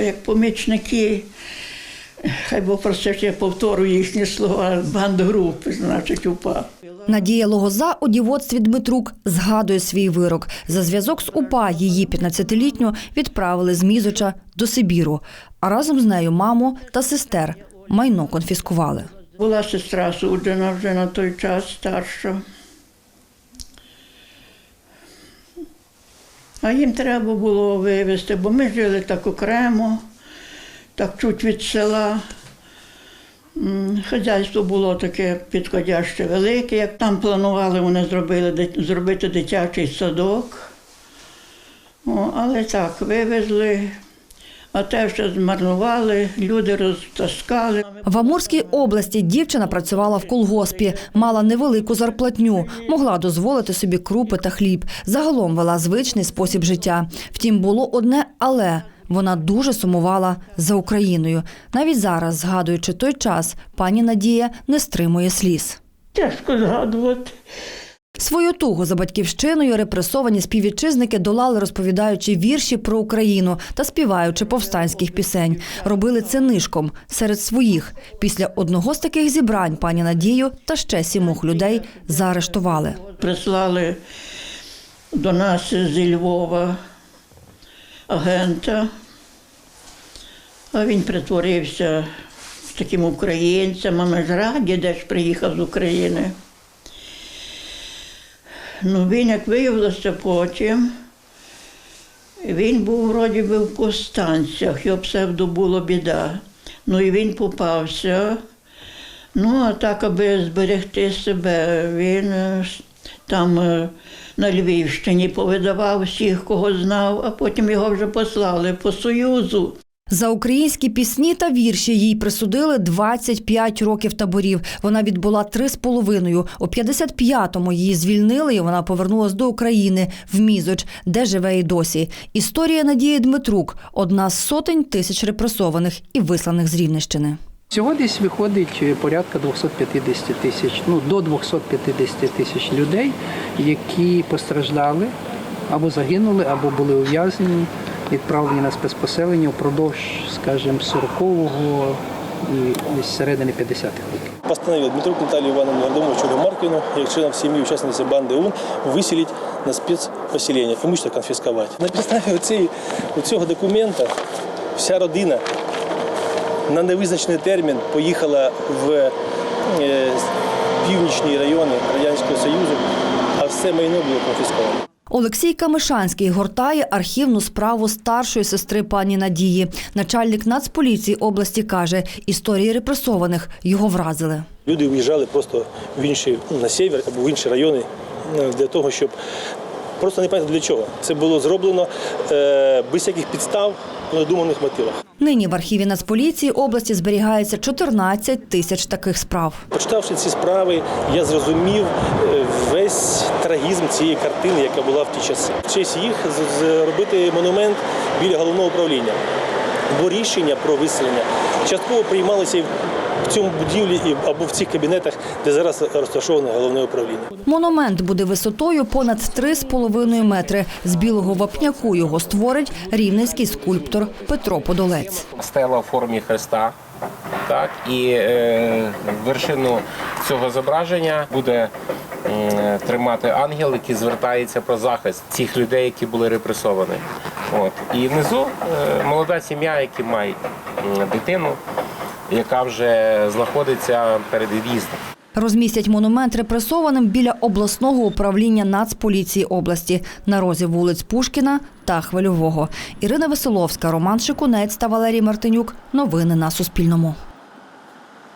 Як помічники, хай Бог простить, я повторю їхні слова, бандгрупи, значить, УПА. Надія Логоза у дівоцтві Дмитрук згадує свій вирок. За зв'язок з УПА її 15-літню відправили з Мізоча до Сибіру, а разом з нею маму та сестер майно конфіскували. Була сестра суджена вже на той час старша. А їм треба було вивезти, бо ми жили так окремо, так чуть від села. Хазяйство було таке підходяще велике, як там планували, вони зробили зробити дитячий садок. О, але так, вивезли, а те ще змарнували, люди розтаскали. В Амурській області дівчина працювала в колгоспі, мала невелику зарплатню, могла дозволити собі крупи та хліб. Загалом вела звичний спосіб життя. Втім, було одне але. Вона дуже сумувала за Україною. Навіть зараз, згадуючи той час, пані Надія не стримує сліз. Тяжко згадувати. Свою тугу за батьківщиною репресовані співвітчизники долали, розповідаючи вірші про Україну та співаючи повстанських пісень. Робили це нишком серед своїх. Після одного з таких зібрань пані Надію та ще сімох людей заарештували. Прислали до нас зі Львова агента, а він притворився таким українцем, а ми ж раді, де ж приїхав з України. Ну, він, як виявилося потім, він був вроді би в повстанцях, його псевдо було біда. Ну і він попався. Ну, а так, аби зберегти себе, він е, там е, на Львівщині повидавав всіх, кого знав, а потім його вже послали по Союзу. За українські пісні та вірші їй присудили 25 років таборів. Вона відбула три з половиною. У 55-му її звільнили, і вона повернулась до України в Мізоч, де живе і досі. Історія Надії Дмитрук одна з сотень тисяч репресованих і висланих з Рівненщини. Всього десь виходить порядка 250 тисяч, ну до 250 тисяч людей, які постраждали або загинули, або були ув'язнені, відправлені на спецпоселення впродовж, скажімо, 40-го і десь середини 50-х років. Постановил Дмитрук Наталью Ивановну Ардумовичу Маркину, як членов семьи участницы банды ОУН, выселить на спецпоселение, имущество конфисковать. На підставі оцієї- цього документа вся родина на невизначений термін поїхала в е, північні райони Радянського Союзу, а все майно було конфісковано. Олексій Камишанський гортає архівну справу старшої сестри пані Надії. Начальник Нацполіції області каже, історії репресованих його вразили. Люди виїжджали просто в інші на север або в інші райони е, для того, щоб просто не пам'ятати для чого. Це було зроблено е, без всяких підстав по надуманих мотивах. Нині в архіві Нацполіції області зберігається 14 тисяч таких справ. Почитавши ці справи, я зрозумів е, весь трагізм цієї картини, яка була в ті часи. В честь їх зробити монумент біля головного управління. Бо рішення про виселення частково приймалися і в цьому будівлі і- або в цих кабінетах, де зараз розташоване головне управління. Монумент буде висотою понад 3,5 метри. З білого вапняку його створить рівненський скульптор Петро Подолець. стела в формі хреста. Так, і е, вершину цього зображення буде м, тримати ангел, який звертається про захист цих людей, які були репресовані. От. І внизу е, молода сім'я, які має дитину, яка вже знаходиться перед в'їздом. Розмістять монумент репресованим біля обласного управління Нацполіції області на розі вулиць Пушкіна та Хвильового. Ірина Веселовська, Роман Шикунець та Валерій Мартинюк. Новини на Суспільному.